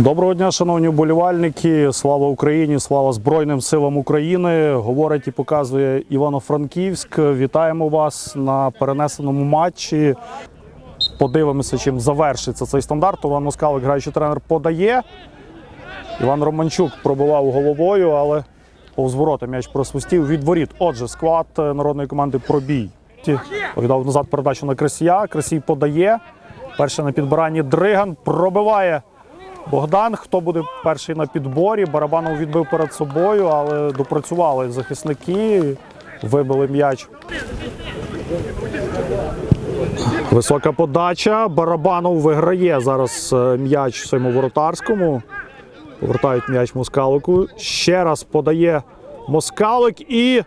Доброго дня, шановні вболівальники. Слава Україні, слава Збройним силам України. Говорить і показує Івано-Франківськ. Вітаємо вас на перенесеному матчі. Подивимося, чим завершиться цей стандарт. Іван Москалик, граючий тренер, подає. Іван Романчук пробивав головою, але повз ворота м'яч просвистів від воріт. Отже, склад народної команди пробій. Віддав назад передачу на Красія. Красій подає. Перший на підбиранні Дриган пробиває Богдан. Хто буде перший на підборі? Барабанов відбив перед собою, але допрацювали захисники, вибили м'яч. Висока подача. Барабанов виграє зараз е, м'яч своєму воротарському. Повертають м'яч Москалику. Ще раз подає Москалик і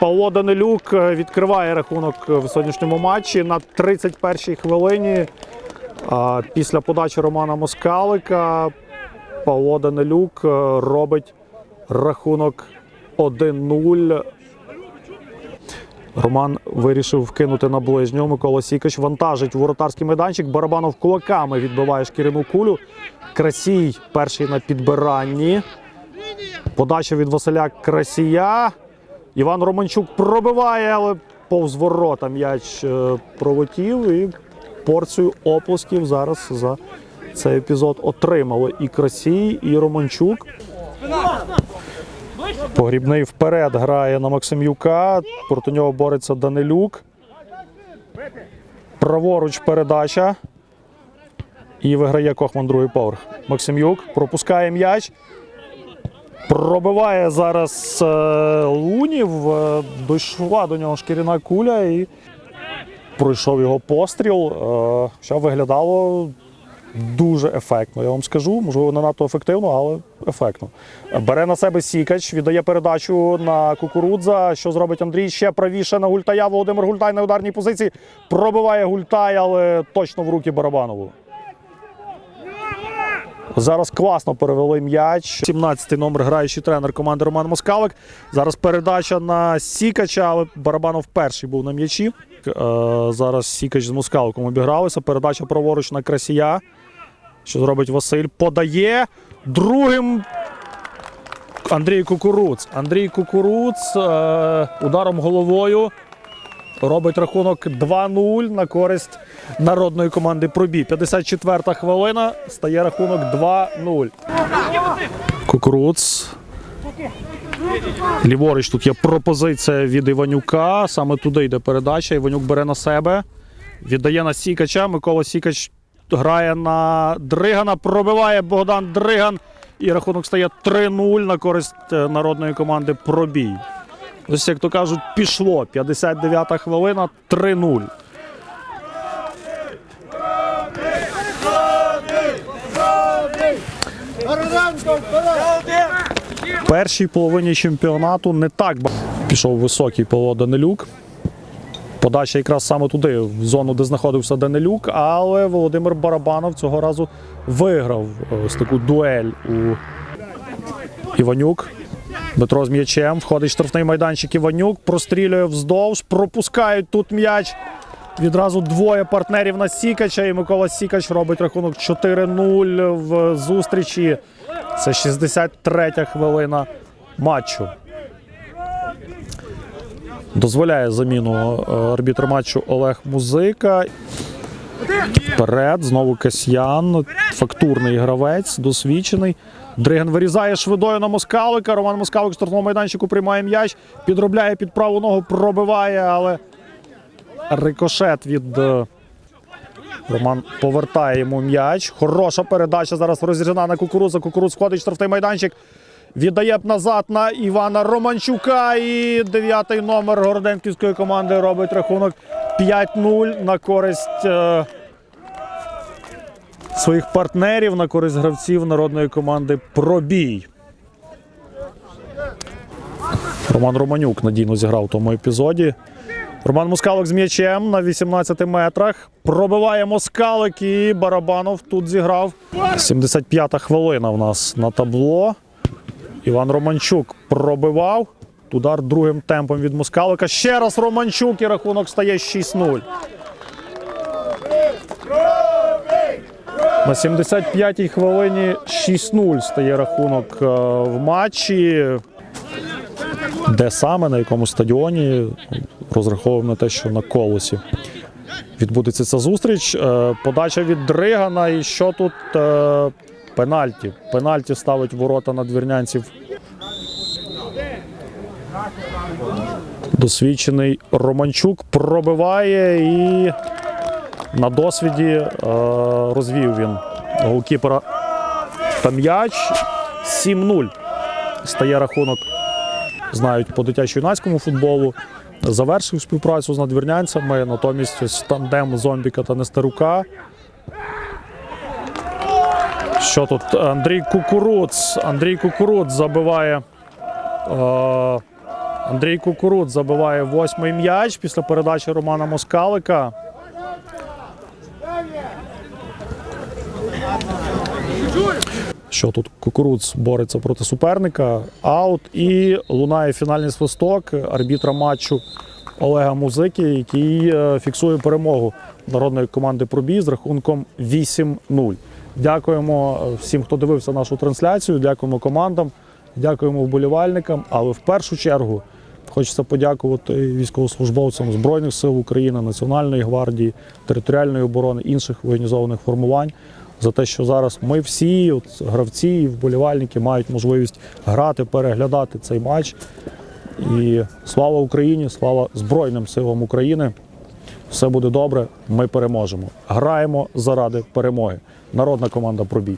Павло Данилюк е, відкриває рахунок в сьогоднішньому матчі на 31-й хвилині. А Після подачі Романа Москалика Павло Данилюк е, робить рахунок 1-0. Роман вирішив вкинути на ближнього. Микола Сікач вантажить воротарський майданчик. Барабанов кулаками відбиває шкіряну кулю. Красій перший на підбиранні. Подача від Василя Красія. Іван Романчук пробиває, але повз ворота м'яч е, пролетів. І порцію оплесків зараз за цей епізод отримали і Красій, і Романчук. Погрібний вперед грає на Максимюка. Проти нього бореться Данилюк. Праворуч передача. І виграє Кохман другий поверх. Максимюк пропускає м'яч. Пробиває зараз е, Лунів. Е, дійшла до нього шкіряна куля і пройшов його постріл. Е, що виглядало дуже ефектно. Я вам скажу, можливо, не надто ефективно, але ефектно. Бере на себе Сікач, віддає передачу на кукурудза. Що зробить Андрій? Ще правіше на Гультая. Володимир Гультай на ударній позиції. Пробиває Гультай, але точно в руки Барабанову. Зараз класно перевели м'яч. 17-й номер граючий тренер команди Роман Москалик. Зараз передача на Сікача, але Барабанов перший був на м'ячі. Е, Зараз Сікач з Москаликом обігралися. Передача праворуч на Красія. Що зробить Василь? Подає. Другим Андрій Кукуруц. Андрій Кукуруц е, ударом головою робить рахунок 2-0 на користь народної команди Пробій. 54-та хвилина стає рахунок 2-0. Кукуруц. Ліворуч тут є пропозиція від Іванюка. Саме туди йде передача. Іванюк бере на себе. Віддає на Сікача. Микола Сікач грає на Дригана. Пробиває Богдан Дриган. І рахунок стає 3-0 на користь е, народної команди Пробій. Ось, як то кажуть, пішло. 59-та хвилина, 3-0. В першій половині чемпіонату не так пішов високий Павло Данилюк. Подача якраз саме туди, в зону, де знаходився Данилюк, але Володимир Барабанов цього разу виграв е, ось таку дуель у Іванюк. Дмитро з м'ячем. Входить штрафний майданчик Іванюк, прострілює вздовж, пропускають тут м'яч. Відразу двоє партнерів на Сікача. І Микола Сікач робить рахунок 4-0 в зустрічі. Це 63-я хвилина матчу. Дозволяє заміну е, арбітр матчу Олег Музика. Вперед, знову Касьян, фактурний гравець, досвідчений. Дриган вирізає швидою на Москалика. Роман Москалик штрафному майданчику приймає м'яч, підробляє під праву ногу, пробиває, але рикошет від е, Роман повертає йому м'яч. Хороша передача зараз розрізана на кукурудза. Кукурудз входить штрафний майданчик. Віддає б назад на Івана Романчука. І дев'ятий номер Городенківської команди робить рахунок 5-0 на користь. е, своїх партнерів на користь гравців народної команди Пробій. Роман Романюк надійно зіграв в тому епізоді. Роман Москалик з м'ячем на 18 метрах. Пробиває Москалик і Барабанов тут зіграв. 75-та хвилина в нас на табло. Іван Романчук пробивав. Удар другим темпом від Москалика. Ще раз Романчук і рахунок стає 6-0. На 75-й хвилині 6-0 стає рахунок е, в матчі. Де саме, на якому стадіоні, розраховуємо на те, що на колосі відбудеться ця зустріч. Е, Подача від Дригана. І що тут е, пенальті? Пенальті ставить ворота надвірнянців. Досвідчений Романчук пробиває і на досвіді е, розвів він голкіпера та м'яч. 7-0 стає рахунок. Знають по дитячо-юнацькому футболу. Завершив співпрацю з надвірнянцями, натомість ось тандем Зомбіка та Нестерука. Що тут? Андрій Кукуруц. Андрій Кукуруц забиває. Е, Андрій Кукуруц забиває восьмий м'яч після передачі Романа Москалика. Що тут Кукуруц бореться проти суперника. Аут і лунає фінальний свисток арбітра матчу Олега Музики, який е, фіксує перемогу народної команди Пробій з рахунком 8-0. Дякуємо е, всім, хто дивився нашу трансляцію. Дякуємо командам, дякуємо вболівальникам. Але в першу чергу хочеться подякувати військовослужбовцям Збройних сил України, Національної гвардії, територіальної оборони, інших воєнізованих формувань за те, що зараз ми всі, от, гравці і вболівальники, мають можливість грати, переглядати цей матч. І слава Україні, слава Збройним силам України. Все буде добре, ми переможемо. Граємо заради перемоги. Народна команда пробій.